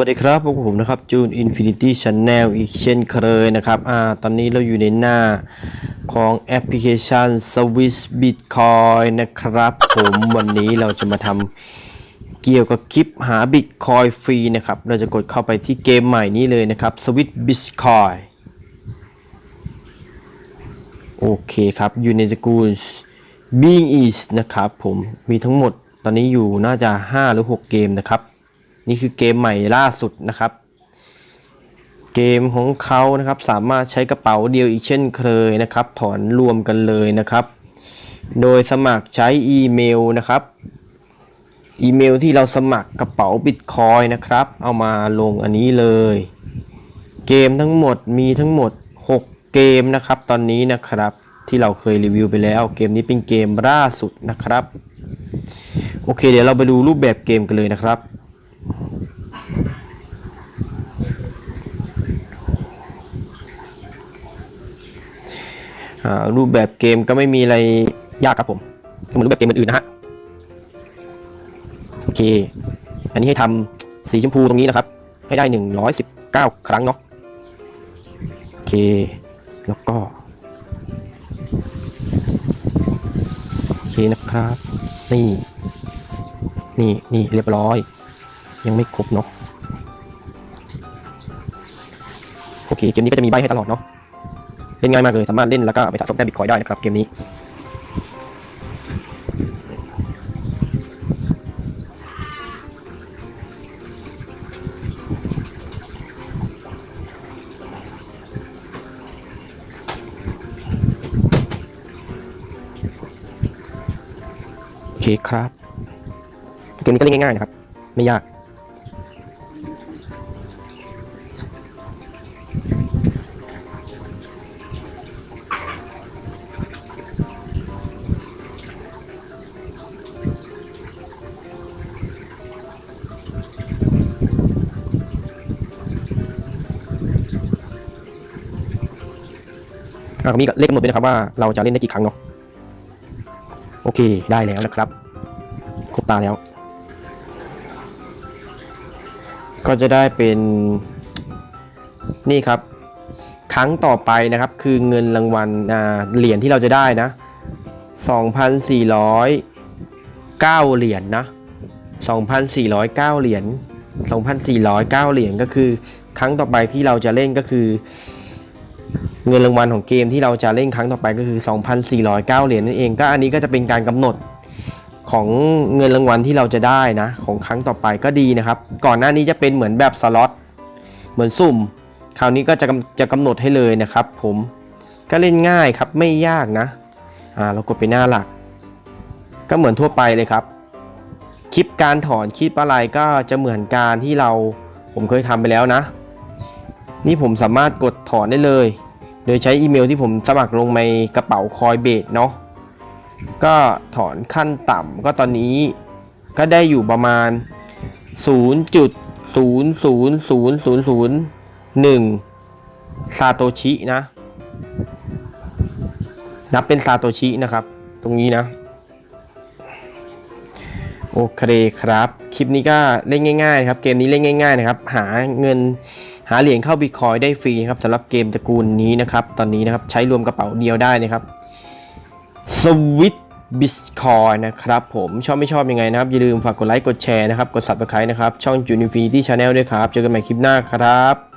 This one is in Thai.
สวัสดีครับพวกผมนะครับจูน Infinity Channel อีกเช่นเคยนะครับอ่าตอนนี้เราอยู่ในหน้าของแอปพลิเคชัน Swiss Bitcoin นะครับ ผมวันนี้เราจะมาทำเกี่ยวกับคลิปหา Bitcoin ฟรีนะครับ เราจะกดเข้าไปที่เกมใหม่นี้เลยนะครับ Swiss Bitcoin โอเคครับ อยู่ในตระกูล Being Is นะครับผมมีทั้งหมดตอนนี้อยู่น่าจะ 5 หรือ 6 เกมนะครับ นี่คือเกมใหม่ล่าสุดนะครับ เกมของเขานะครับสามารถใช้กระเป๋าเดียวอีกเช่นเคยนะครับ ถอนรวมกันเลยนะครับ โดยสมัครใช้อีเมลนะครับอีเมลที่เราสมัครกระเป๋าบิตคอยนะครับ เอามาลงอันนี้เลย เกมทั้งหมดมีทั้งหมด 6 เกมนะครับ ตอนนี้นะครับที่เราเคยรีวิวไปแล้ว เกมนี้เป็นเกมล่าสุดนะครับ โอเค เดี๋ยวเราไปดูรูปแบบเกมกันเลยนะครับ รูปแบบเกมก็ไม่มีอะไรยากครับผมก็เหมือนรูปแบบเกมอื่นๆนะฮะโอเค อันนี้ให้ทำสีชมพูตรงนี้นะครับ ให้ได้119ครั้งเนาะโอเค แล้วก็โอเคนะครับ นี่ นี่นี่เรียบร้อย ยังไม่ครบเนาะโอเคเกมนี้ก็จะมีใบให้ตลอดเนาะ เล่นง่ายมากเลยสามารถเล่นแล้วก็ไปสะสมแต้มบิตคอยได้นะครับเกมนี้โอเคครับเกมนี้ก็เล่นง่ายๆนะครับ ไม่ยาก อ่ามีเลขกำหนดด้วยนะครับว่าเราจะเล่นได้กี่ครั้งเนาะโอเคได้แล้วนะครับครบตาแล้ว ก็จะได้เป็นนี่ครับ ครั้งต่อไปนะครับ คือเงินรางวัลเหรียญที่เราจะได้นะ2,409เหรียญนะ2,409เหรียญ2,409เหรียญก็คือ ครั้งต่อไปที่เราจะเล่นก็คือ เงินรางวัลของเกมที่เราจะเล่นครั้งต่อไปก็คือ 2,409 เหรียญนั่นเองก็อันนี้ก็จะเป็นการกำหนดของเงินรางวัลที่เราจะได้นะของครั้งต่อไปก็ดีนะครับ ก่อนหน้านี้จะเป็นเหมือนแบบสล็อตเหมือนสุ่ม คราวนี้ก็จะจะกำหนดให้เลยนะครับ ผมก็เล่นง่ายครับไม่ยากนะอ่าเรากดไปหน้าหลัก ก็เหมือนทั่วไปเลยครับ คลิปการถอนคลิปอะไรก็จะเหมือนการที่เราผมเคยทำไปแล้วนะ นี่ผมสามารถกดถอนได้เลย โดยใช้อีเมลที่ผมสมัครลงในกระเป๋าคอยเบสเนาะก็ถอนขั้นต่ำก็ตอนนี้ก็ได้อยู่ประมาณ0.000001ซาโตชินะ นับเป็นซาโตชินะครับ ตรงนี้นะ โอเคครับ คลิปนี้ก็เล่นง่ายๆครับ เกมนี้เล่นง่าย ๆ นะครับ หาเงิน หาเหรียญเข้าบิตคอยได้ฟรีครับสำหรับเกมตระกูลนี้นะครับ ตอนนี้นะครับใช้รวมกระเป๋าเดียวได้นะครับสวิตบิตคอยนะครับผมชอบไม่ชอบยังไงนะครับ อย่าลืมฝากกดไลค์กดแชร์นะครับ กด subscribe นะครับ ช่อง Junifinity Channel ด้วยครับ เจอกันใหม่คลิปหน้าครับ